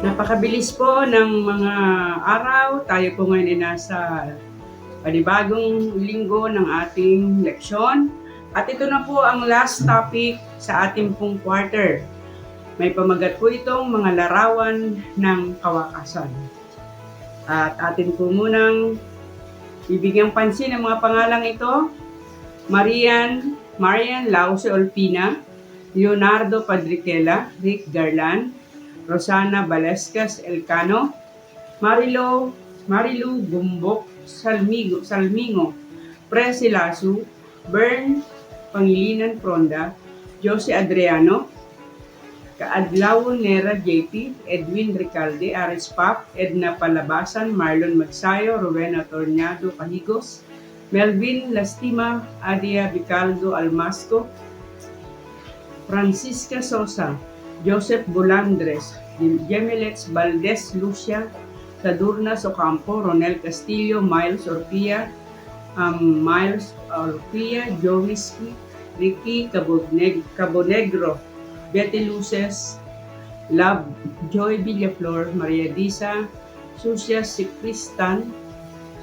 Napakabilis po ng mga araw. Tayo po ngayon ay nasa panibagong linggo ng ating leksyon. At ito na po ang last topic sa ating pong quarter. May pamagat po itong mga larawan ng kawakasan. At atin po munang bibigyang pansin ang mga pangalang ito. Marian, Marian Lause Olpina, Leonardo Padriquela, Rick Garland, Rosana Balescas Elcano, Marilo, Marilu Bumbok Salmigo, Salmingo, Presi Lasu, Bern Pangilinan Fronda, Jose Adriano, Kaadlaw Nera JP, Edwin Recalde, Aris Pap, Edna Palabasan, Marlon Magsayo, Rowena Tornado Pahigos, Melvin Lastima, Adia Vicaldo Almasco, Francisca Sosa, Joseph Bulandres, Gemelets Valdez Lucia, Sadurnas Ocampo, Ronel Castillo, Miles Orpia, um, Miles Orpia, Jovisky, Ricky Caboneg Cabonegro, Betty Luces, Love, Joy Villaflor, Maria Disa, Susias Cristan,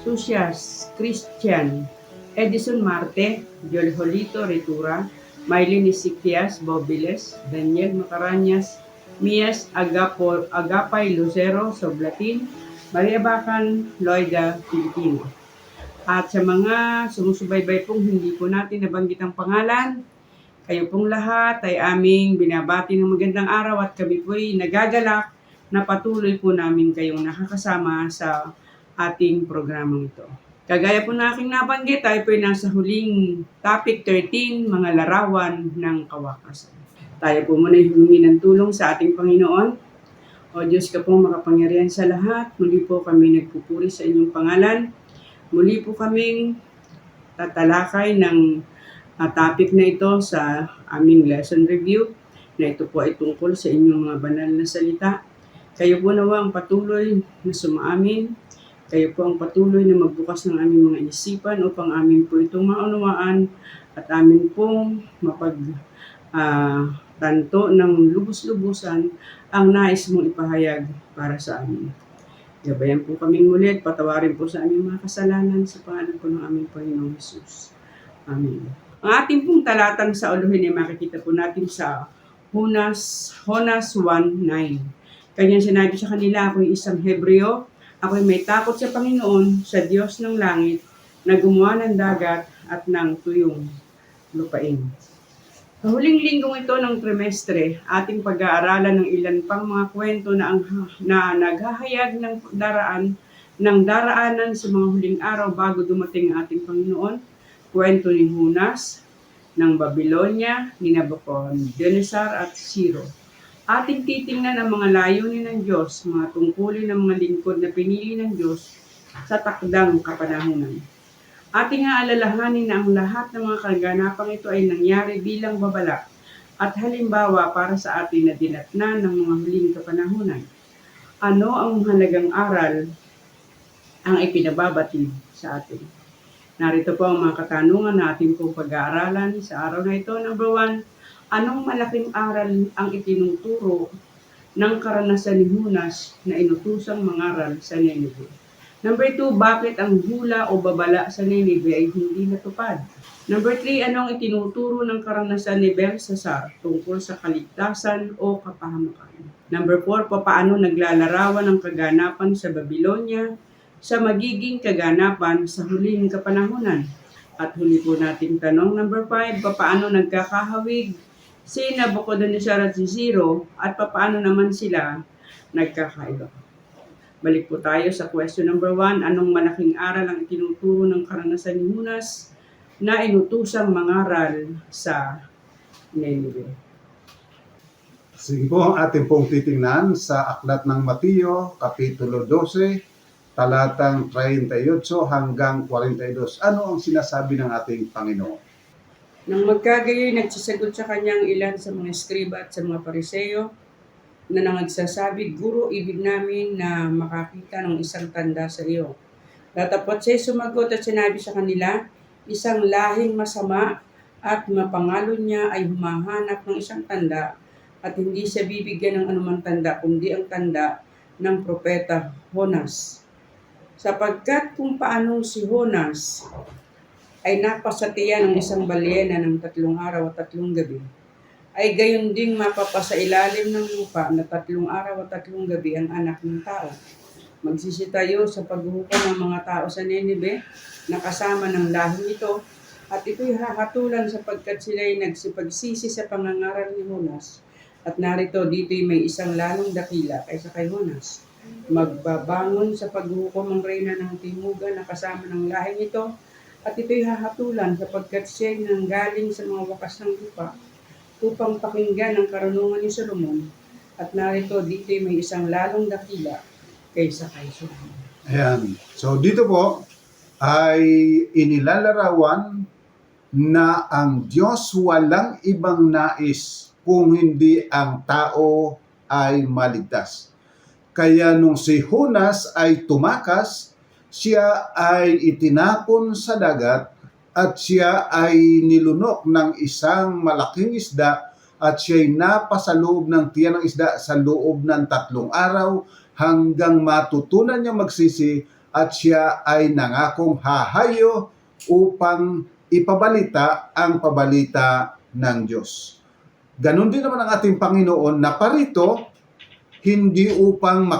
Susias Christian, Edison Marte, Jolholito Ritura, Maylin Isiquias Bobiles, Daniel Macarañas, Mias Agapo, Agapay Lucero Soblatin, Maria Bacan, Loida, Pilipino. At sa mga sumusubaybay pong hindi po natin nabanggit ang pangalan, kayo pong lahat ay aming binabati ng magandang araw at kami po'y nagagalak na patuloy po namin kayong nakakasama sa ating programang ito. Kagaya po na aking nabanggit, tayo po nasa huling topic 13, mga larawan ng kawakasan. Tayo po muna humingi ng tulong sa ating Panginoon. O Diyos ka pong makapangyarihan sa lahat, muli po kami nagpupuri sa inyong pangalan. Muli po kaming tatalakay ng uh, topic na ito sa aming lesson review na ito po ay tungkol sa inyong mga banal na salita. Kayo po nawa ang patuloy na sumaamin kayo po ang patuloy na magbukas ng aming mga isipan upang amin po itong maunawaan at amin pong mapag uh, tanto ng lubos-lubusan ang nais mong ipahayag para sa amin. Gabayan po kaming muli at patawarin po sa aming mga kasalanan sa pangalan po ng aming Panginoong Jesus. Amen. Ang ating pong talatang sa uluhin ay makikita po natin sa Honas, Honas 1.9. Kanyang sinabi sa kanila, ako'y isang Hebreo, Ako'y may takot sa Panginoon, sa Diyos ng langit, na gumawa ng dagat at ng tuyong lupain. Sa huling linggong ito ng trimestre, ating pag-aaralan ng ilan pang mga kwento na, ang, na naghahayag ng daraan ng daraanan sa mga huling araw bago dumating ang ating Panginoon. Kwento ni Hunas, ng Babylonia, ni Nebuchadnezzar at Siro ating titingnan ang mga layunin ng Diyos, mga tungkulin ng mga lingkod na pinili ng Diyos sa takdang kapanahunan. Ating aalalahanin na ang lahat ng mga kaganapang ito ay nangyari bilang babala at halimbawa para sa atin na dinatna ng mga huling kapanahunan. Ano ang halagang aral ang ipinababatid sa atin? Narito po ang mga katanungan na ating pag-aaralan sa araw na ito. Number one, Anong malaking aral ang itinuturo ng karanasan ni Hunas na inutusang mangaral sa Nineveh? Number two, bakit ang hula o babala sa Nineveh ay hindi natupad? Number three, anong itinuturo ng karanasan ni Belshazzar tungkol sa kaligtasan o kapahamakan? Number four, paano naglalarawan ang kaganapan sa Babylonia sa magiging kaganapan sa huling kapanahunan? At huli po nating tanong, number five, paano nagkakahawig si Nabucodonosor at si Zero at papaano naman sila nagkakaiba. Balik po tayo sa question number one. Anong malaking aral ang itinuturo ng karanasan ni Hunas na inutusang mangaral sa Nineveh? Sige po, ating pong titingnan sa Aklat ng Mateo, Kapitulo 12, talatang 38 hanggang 42. Ano ang sinasabi ng ating Panginoon? Nang magkagayoy, nagsasagot sa kanyang ilan sa mga eskriba at sa mga pariseyo na nangagsasabi, Guro, ibig namin na makakita ng isang tanda sa iyo. Tatapot siya sumagot at sinabi sa kanila, isang lahing masama at mapangalo niya ay humahanap ng isang tanda at hindi siya bibigyan ng anumang tanda kundi ang tanda ng propeta Honas. Sapagkat kung paano si Honas ay napasatiya ng isang balyena ng tatlong araw at tatlong gabi, ay gayon ding mapapasailalim ng lupa na tatlong araw at tatlong gabi ang anak ng tao. Magsisitayo sa paghukom ng mga tao sa Nineveh na kasama ng lahing ito at ito'y hahatulan sapagkat sila'y nagsipagsisi sa pangangaral ni Honas. At narito dito'y may isang lalong dakila kaysa kay Honas. Magbabangon sa paghukom ang reyna ng Timuga na kasama ng lahing ito at ito'y hahatulan sapagkat siya'y nanggaling sa mga wakas ng lupa upang pakinggan ang karunungan ni Solomon. At narito dito'y may isang lalong dakila kaysa kay Solomon. Ayan. So dito po ay inilalarawan na ang Diyos walang ibang nais kung hindi ang tao ay maligtas. Kaya nung si Hunas ay tumakas, siya ay itinapon sa dagat at siya ay nilunok ng isang malaking isda at siya'y napasaloob ng tiyan ng isda sa loob ng tatlong araw hanggang matutunan niya magsisi at siya ay nangakong hahayo upang ipabalita ang pabalita ng Diyos. Ganon din naman ang ating Panginoon na parito hindi upang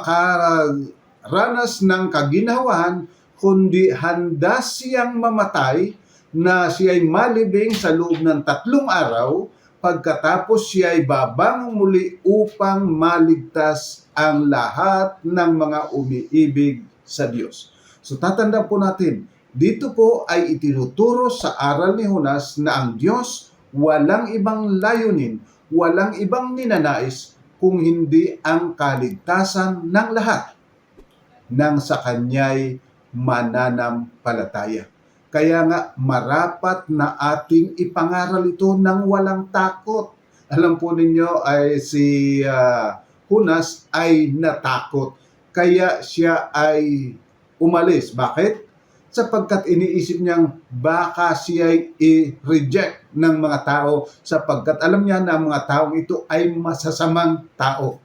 makaranas ng kaginhawahan kundi handa siyang mamatay na siya'y malibing sa loob ng tatlong araw pagkatapos siya ay babangon muli upang maligtas ang lahat ng mga umiibig sa Diyos. So tatandaan po natin, dito po ay itinuturo sa aral ni Jonas na ang Diyos walang ibang layunin, walang ibang ninanais kung hindi ang kaligtasan ng lahat nang sa kanya'y mananampalataya. Kaya nga marapat na ating ipangaral ito ng walang takot. Alam po ninyo ay si ah, Hunas ay natakot. Kaya siya ay umalis. Bakit? Sapagkat iniisip niyang baka siya i-reject ng mga tao sapagkat alam niya na ang mga taong ito ay masasamang tao.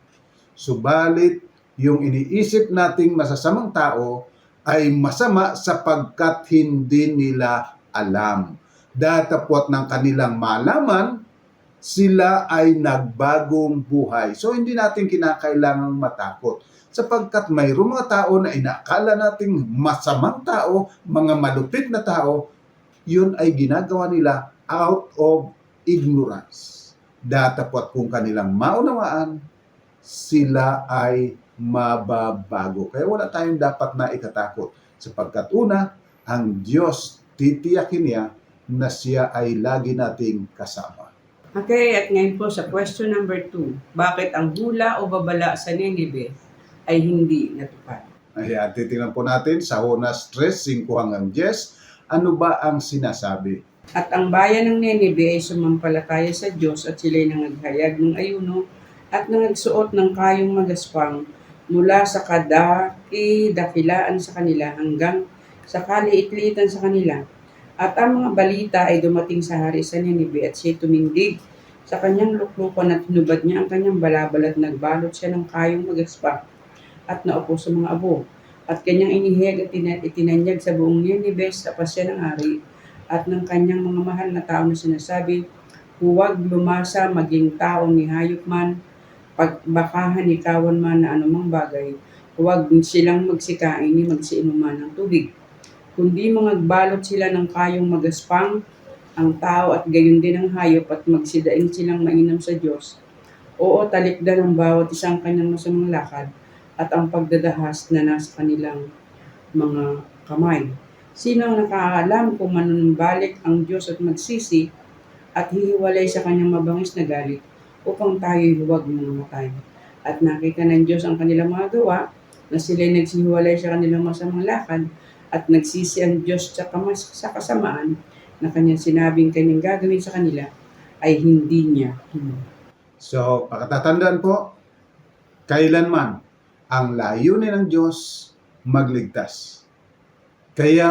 Subalit, yung iniisip nating masasamang tao ay masama sapagkat hindi nila alam. Datapot ng kanilang malaman, sila ay nagbagong buhay. So hindi natin kinakailangang matakot sapagkat mayroong mga tao na inakala nating masamang tao, mga malupit na tao, yun ay ginagawa nila out of ignorance. Datapot kung kanilang maunawaan, sila ay mababago. Kaya wala tayong dapat na ikatakot. Sapagkat una, ang Diyos titiyakin niya na siya ay lagi nating kasama. Okay, at ngayon po sa question number 2. Bakit ang hula o babala sa Nineveh ay hindi natupad? Ayan, titingnan po natin sa Honas 3, 5 hanggang 10. Ano ba ang sinasabi? At ang bayan ng Nineveh ay sumampalataya sa Diyos at sila'y nangaghayag ng ayuno at nangagsuot ng kayong magaspang mula sa kadaki dakilaan sa kanila hanggang sa kaliitlitan sa kanila. At ang mga balita ay dumating sa hari sa Nineveh at siya'y tumindig sa kanyang luklukan at hinubad niya ang kanyang balabal at nagbalot siya ng kayong magaspang at naupo sa mga abo. At kanyang iniheg at tina- itinanyag sa buong Nineveh sa pasya ng hari at ng kanyang mga mahal na tao na sinasabi, huwag lumasa maging tao ni hayop man, pagbakahan ni kawan man na anumang bagay, huwag silang magsikain ni magsiinuman ng tubig. Kundi magbalot sila ng kayong magaspang ang tao at gayon din ang hayop at magsidaing silang mainam sa Diyos. Oo, talikdan ang bawat isang kanyang masamang lakad at ang pagdadahas na nasa kanilang mga kamay. Sino ang nakaalam kung manunumbalik ang Diyos at magsisi at hihiwalay sa kanyang mabangis na galit upang tayo'y huwag mamamatay. At nakita ng Diyos ang kanilang mga gawa na sila'y nagsihiwalay sa kanilang masamang lakad at nagsisi ang Diyos sa, kamas- sa kasamaan na kanyang sinabing kanyang gagawin sa kanila ay hindi niya hinuha. So, pakatatandaan po, kailanman ang layunin ng Diyos magligtas. Kaya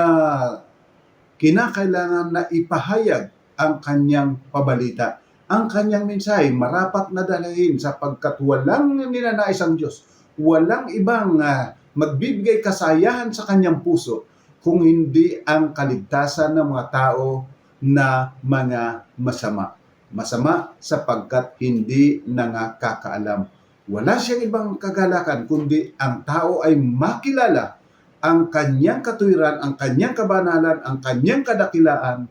kinakailangan na ipahayag ang kanyang pabalita. Ang kanyang mensahe marapat na dalahin sapagkat walang ninanais ang Diyos walang ibang ah, magbibigay kasayahan sa kanyang puso kung hindi ang kaligtasan ng mga tao na mga masama. Masama sapagkat hindi nangakakaalam. Wala siyang ibang kagalakan kundi ang tao ay makilala ang kanyang katuwiran, ang kanyang kabanalan, ang kanyang kadakilaan,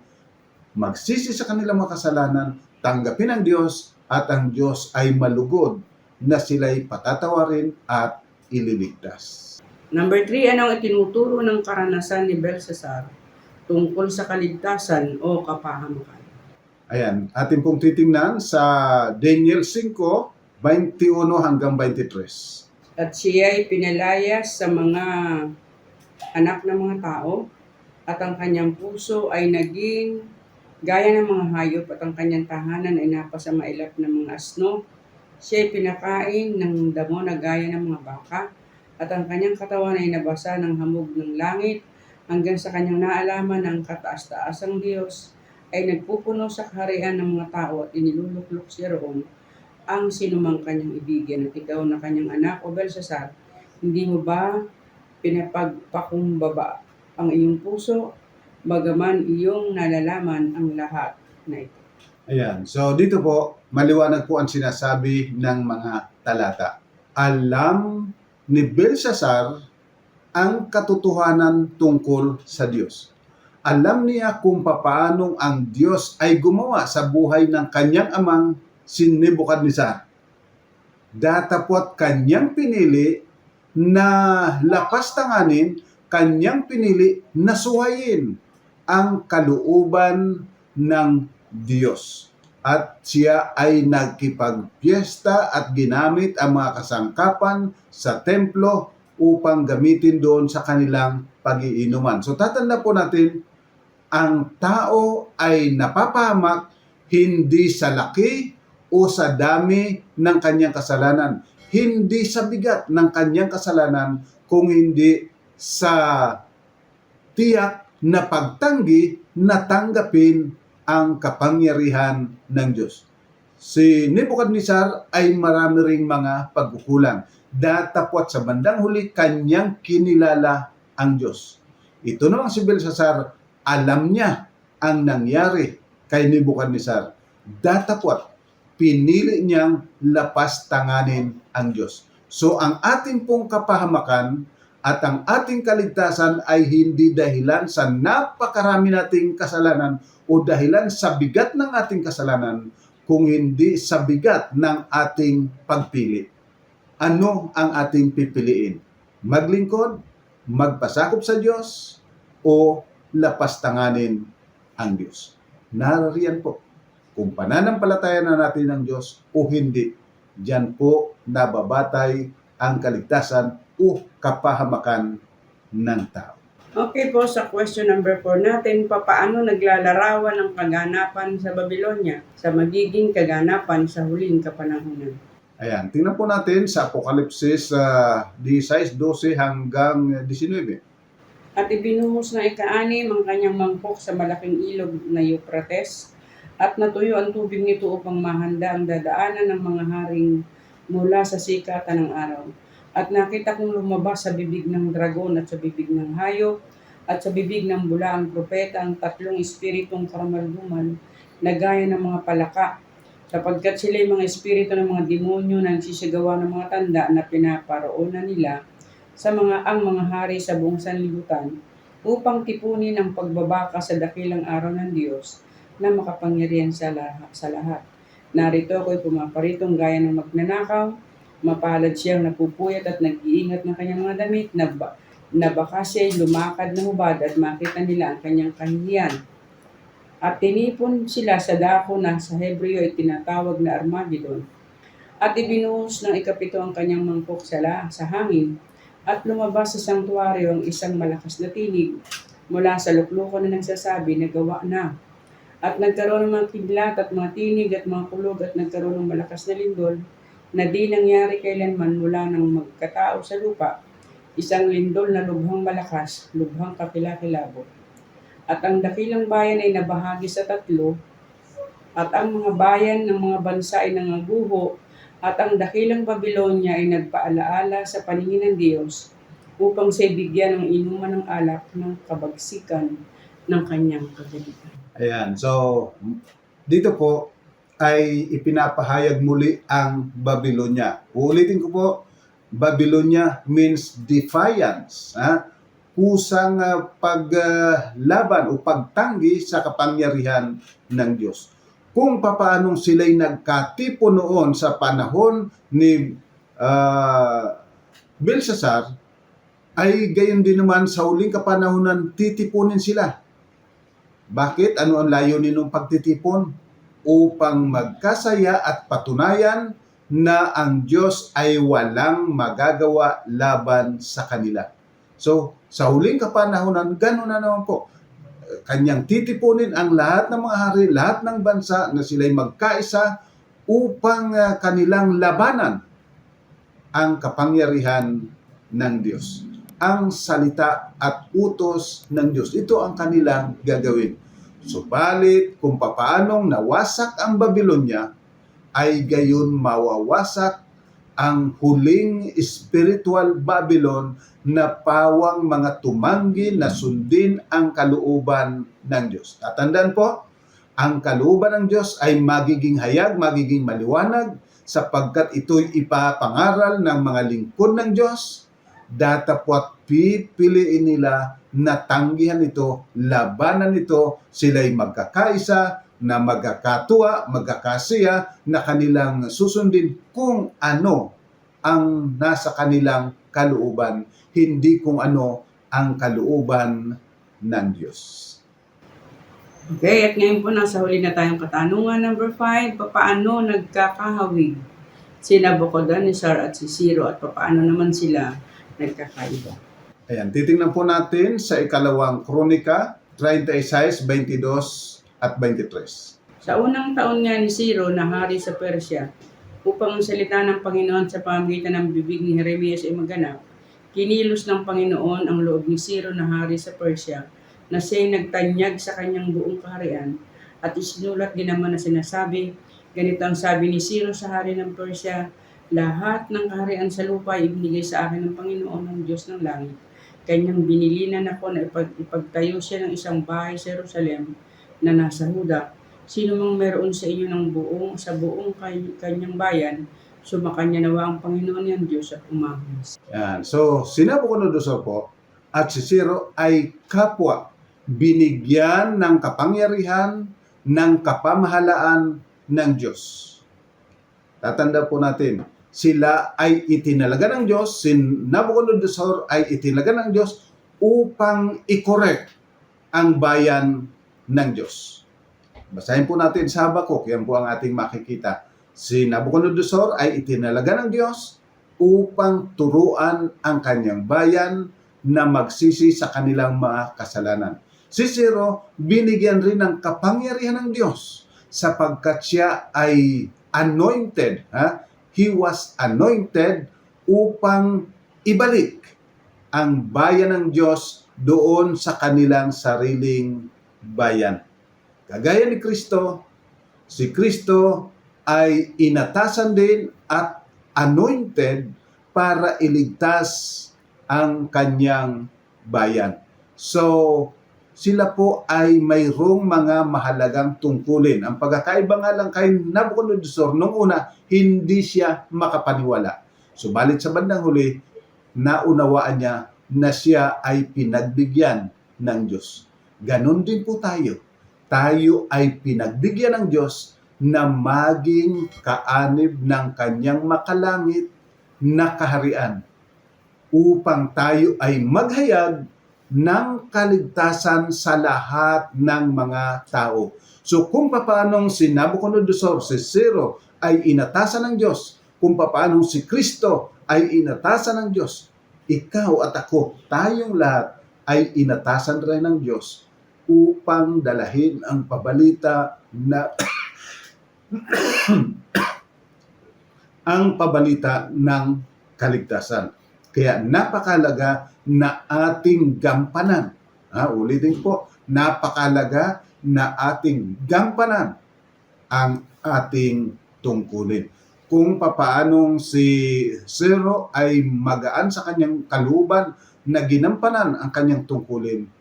magsisi sa kanilang mga kasalanan, tanggapin ang Diyos at ang Diyos ay malugod na sila'y patatawarin at ililigtas. Number three, ano ang itinuturo ng karanasan ni Belshazzar tungkol sa kaligtasan o kapahamakan? Ayan, atin pong titingnan sa Daniel 5, 21 hanggang 23. At siya ay pinalayas sa mga anak ng mga tao at ang kanyang puso ay naging gaya ng mga hayop at ang kanyang tahanan ay napasa mailap ng mga asno. Siya ay pinakain ng damo na gaya ng mga baka at ang kanyang katawan ay nabasa ng hamog ng langit. Hanggang sa kanyang naalaman ng kataas-taasang Diyos ay nagpupuno sa kaharian ng mga tao at iniluluklok siya roon. Ang sinumang kanyang ibigin at ikaw na kanyang anak o Belshazzar, hindi mo ba pinapagpakumbaba ang iyong puso, bagaman iyong nalalaman ang lahat na ito. Ayan, so dito po, maliwanag po ang sinasabi ng mga talata. Alam ni Belshazzar ang katotohanan tungkol sa Diyos. Alam niya kung papaanong ang Diyos ay gumawa sa buhay ng kanyang amang si Nebuchadnezzar. Datapot kanyang pinili na lapas tanganin, kanyang pinili na suwayin ang kalooban ng Diyos. At siya ay nagkipagpiesta at ginamit ang mga kasangkapan sa templo upang gamitin doon sa kanilang pagiinuman. So tatanda po natin, ang tao ay napapahamak hindi sa laki o sa dami ng kanyang kasalanan. Hindi sa bigat ng kanyang kasalanan, kung hindi sa tiyak na pagtanggi na tanggapin ang kapangyarihan ng Diyos. Si Nebuchadnezzar ay marami ring mga pagkukulang. Datapot sa bandang huli, kanyang kinilala ang Diyos. Ito namang si Belshazzar, alam niya ang nangyari kay Nebuchadnezzar. Datapot, pinili niyang lapas tanganin ang Diyos. So ang ating pong kapahamakan at ang ating kaligtasan ay hindi dahilan sa napakarami nating kasalanan o dahilan sa bigat ng ating kasalanan kung hindi sa bigat ng ating pagpili. Ano ang ating pipiliin? Maglingkod, magpasakop sa Diyos, o lapastanganin ang Diyos? Narariyan po kung pananampalataya na natin ng Diyos o hindi. Diyan po nababatay ang kaligtasan o kapahamakan ng tao. Okay po, sa question number 4 natin, papaano naglalarawan ang kaganapan sa Babylonia sa magiging kaganapan sa huling kapanahunan? Ayan, tingnan po natin sa Apokalipsis uh, 16, 12 hanggang 19. At ibinuhos na ika-anim ang kanyang mangkok sa malaking ilog na Euphrates at natuyo ang tubig nito upang mahanda ang dadaanan ng mga haring mula sa sikatan ng araw. At nakita kong lumabas sa bibig ng dragon at sa bibig ng hayop at sa bibig ng bulaang propeta ang tatlong espiritong karumalduman na gaya ng mga palaka sapagkat sila ay mga espiritu ng mga demonyo na nagsisagawa ng mga tanda na pinaparoonan nila sa mga ang mga hari sa buong sanlibutan upang tipunin ang pagbabaka sa dakilang araw ng Diyos na makapangyarihan. Sa lahat. Narito ako'y pumaparitong gaya ng magnanakaw, mapalad siyang napupuyat at nag-iingat ng kanyang mga damit na, ba, na baka siya'y lumakad na hubad at makita nila ang kanyang kahihiyan. At tinipon sila sa dako na sa Hebreo ay tinatawag na Armageddon. At ibinuhos ng ikapito ang kanyang mangkok sa, la, sa hangin at lumabas sa sanktuaryo ang isang malakas na tinig mula sa luklukan na nagsasabi na gawa na. At nagkaroon ng mga kidlat at mga tinig at mga kulog at nagkaroon ng malakas na lindol na di nangyari kailanman mula ng magkatao sa lupa, isang lindol na lubhang malakas, lubhang kapila-kilabot. At ang dakilang bayan ay nabahagi sa tatlo, at ang mga bayan ng mga bansa ay nangaguho At ang dakilang Babylonia ay nagpaalaala sa paningin ng Diyos upang siya bigyan ng inuman ng alak ng kabagsikan ng kanyang kagalitan. Ayan. So, dito po ay ipinapahayag muli ang Babylonia. Uulitin ko po, Babylonia means defiance. Ha? Kusang ah, paglaban o pagtanggi sa kapangyarihan ng Diyos. Kung papaanong sila'y nagkatipo noon sa panahon ni ah, Belshazzar, ay gayon din naman sa huling kapanahonan titipunin sila. Bakit? Ano ang layunin ng pagtitipon? Upang magkasaya at patunayan na ang Diyos ay walang magagawa laban sa kanila. So, sa huling kapanahonan, gano'n na naman po. Kanyang titipunin ang lahat ng mga hari, lahat ng bansa na sila'y magkaisa upang ah, kanilang labanan ang kapangyarihan ng Diyos. Ang salita at utos ng Diyos. Ito ang kanilang gagawin. Subalit kung papaanong nawasak ang Babylonia, ay gayon mawawasak ang huling spiritual Babylon na pawang mga tumanggi na sundin ang kalooban ng Diyos. Tatandaan po, ang kalooban ng Diyos ay magiging hayag, magiging maliwanag, sapagkat ito'y ipapangaral ng mga lingkod ng Diyos, datapwat pipiliin nila na tanggihan ito, labanan ito, sila'y magkakaisa, na magkakatuwa, magkakasiya, na kanilang susundin kung ano ang nasa kanilang kalooban, hindi kung ano ang kalooban ng Diyos. Okay, at ngayon po nasa huli na tayong katanungan. Number 5, papaano nagkakahawig si Nabucodonosor at si Ciro at papaano naman sila nagkakaiba? Ayan, titingnan po natin sa ikalawang kronika, 36, 22 at 23. Sa unang taon nga ni Ciro na hari sa Persia, upang ang salita ng Panginoon sa pamagitan ng bibig ni Jeremias ay maganap, kinilos ng Panginoon ang loob ni Ciro na hari sa Persia na siya'y nagtanyag sa kanyang buong kaharian at isinulat din naman na sinasabi, ganito ang sabi ni Ciro sa hari ng Persia, lahat ng kaharian sa lupa ay ibinigay sa akin ng Panginoon ng Diyos ng langit. Kanyang binilinan ako na ipag, ipagtayo siya ng isang bahay sa Jerusalem na nasa Huda Sino mang meron sa inyo ng buong sa buong kanyang bayan, sumakanya nawa ang Panginoon niyang Diyos at umahos. Yan. So, si Nabucodonosor po at si Ciro ay kapwa binigyan ng kapangyarihan ng kapamahalaan ng Diyos. Tatanda po natin, sila ay itinalaga ng Diyos, si Nabucodonosor ay itinalaga ng Diyos upang i-correct ang bayan ng Diyos. Basahin po natin sa Habakuk, yan po ang ating makikita. Si Nabucodonosor ay itinalaga ng Diyos upang turuan ang kanyang bayan na magsisi sa kanilang mga kasalanan. Si Ciro, binigyan rin ng kapangyarihan ng Diyos sapagkat siya ay anointed. Ha? He was anointed upang ibalik ang bayan ng Diyos doon sa kanilang sariling bayan. Kagaya ni Kristo, si Kristo ay inatasan din at anointed para iligtas ang kanyang bayan. So, sila po ay mayroong mga mahalagang tungkulin. Ang pagkakaiba nga lang kay Nabucodonosor, nung una, hindi siya makapaniwala. Subalit sa bandang huli, naunawaan niya na siya ay pinagbigyan ng Diyos. Ganon din po tayo tayo ay pinagbigyan ng Diyos na maging kaanib ng kanyang makalangit na kaharian upang tayo ay maghayag ng kaligtasan sa lahat ng mga tao. So kung paanong si Nabucodonosor, si Ciro ay inatasan ng Diyos, kung paanong si Kristo ay inatasan ng Diyos, ikaw at ako, tayong lahat ay inatasan rin ng Diyos upang dalahin ang pabalita na ang pabalita ng kaligtasan. Kaya napakalaga na ating gampanan. Ha, ulitin po, napakalaga na ating gampanan ang ating tungkulin. kung papaanong si Zero ay magaan sa kanyang kaluban na ginampanan ang kanyang tungkulin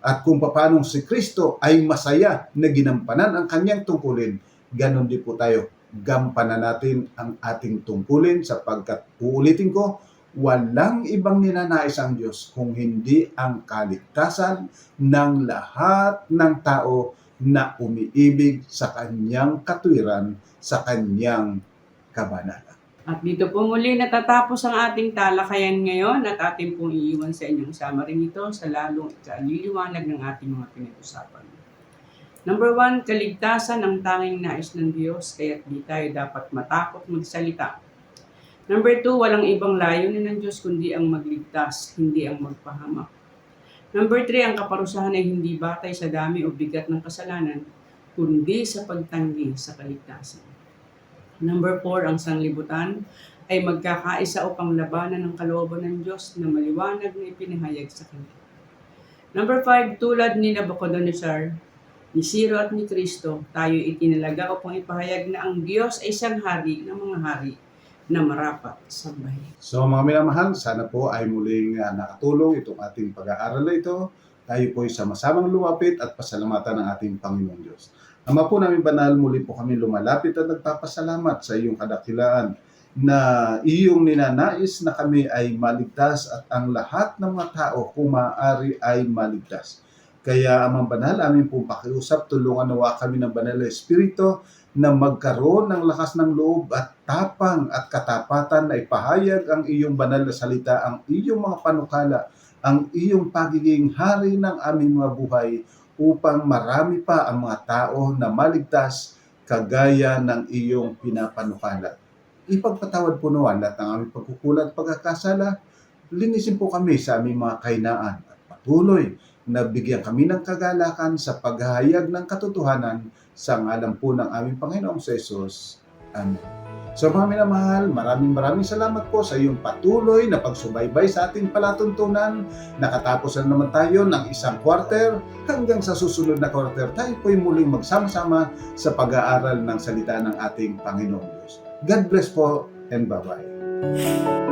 at kung papaanong si Kristo ay masaya na ginampanan ang kanyang tungkulin, ganon din po tayo. Gampanan natin ang ating tungkulin sapagkat uulitin ko, walang ibang ninanais ang Diyos kung hindi ang kaligtasan ng lahat ng tao na umiibig sa kanyang katwiran, sa kanyang kabanalan. At dito po muli natatapos ang ating talakayan ngayon at ating pong iiwan sa inyong summary nito sa lalong ikaliliwanag ng ating mga pinag-usapan. Number one, kaligtasan ang tanging nais ng Diyos kaya di tayo dapat matakot magsalita. Number two, walang ibang layunin ng Diyos kundi ang magligtas, hindi ang magpahamak. Number three, ang kaparusahan ay hindi batay sa dami o bigat ng kasalanan, kundi sa pagtanggi sa kaligtasan. Number four, ang sanglibutan ay magkakaisa upang labanan ang kalooban ng Diyos na maliwanag na ipinahayag sa Kanya. Number five, tulad ni Nabucodonosor, ni Siro at ni Kristo, tayo itinalaga upang ipahayag na ang Diyos ay isang hari ng mga hari na marapat sa bahay. So mga minamahal, sana po ay muling uh, nakatulong itong ating pag-aaral na ito. Tayo po ay sama-samang lumapit at pasalamatan ng ating Panginoong Diyos. Ama po namin banal, muli po kami lumalapit at nagpapasalamat sa iyong kadakilaan na iyong ninanais na kami ay maligtas at ang lahat ng mga tao kung maaari ay maligtas. Kaya amang banal, amin pong pakiusap, tulungan nawa kami ng banal na Espiritu na magkaroon ng lakas ng loob at tapang at katapatan na ipahayag ang iyong banal na salita, ang iyong mga panukala, ang iyong pagiging hari ng aming mga buhay upang marami pa ang mga tao na maligtas kagaya ng iyong pinapanukala. Ipagpatawad po naman lahat ng aming pagkukulat at pagkakasala. Linisin po kami sa aming mga kainaan at patuloy na bigyan kami ng kagalakan sa paghahayag ng katotohanan sa ngalan po ng aming Panginoong Jesus. Amen. So mga minamahal, maraming maraming salamat po sa iyong patuloy na pagsubaybay sa ating palatuntunan. Nakatapos na naman tayo ng isang quarter hanggang sa susunod na quarter tayo po'y muling magsama-sama sa pag-aaral ng salita ng ating Panginoong Diyos. God bless po and bye-bye.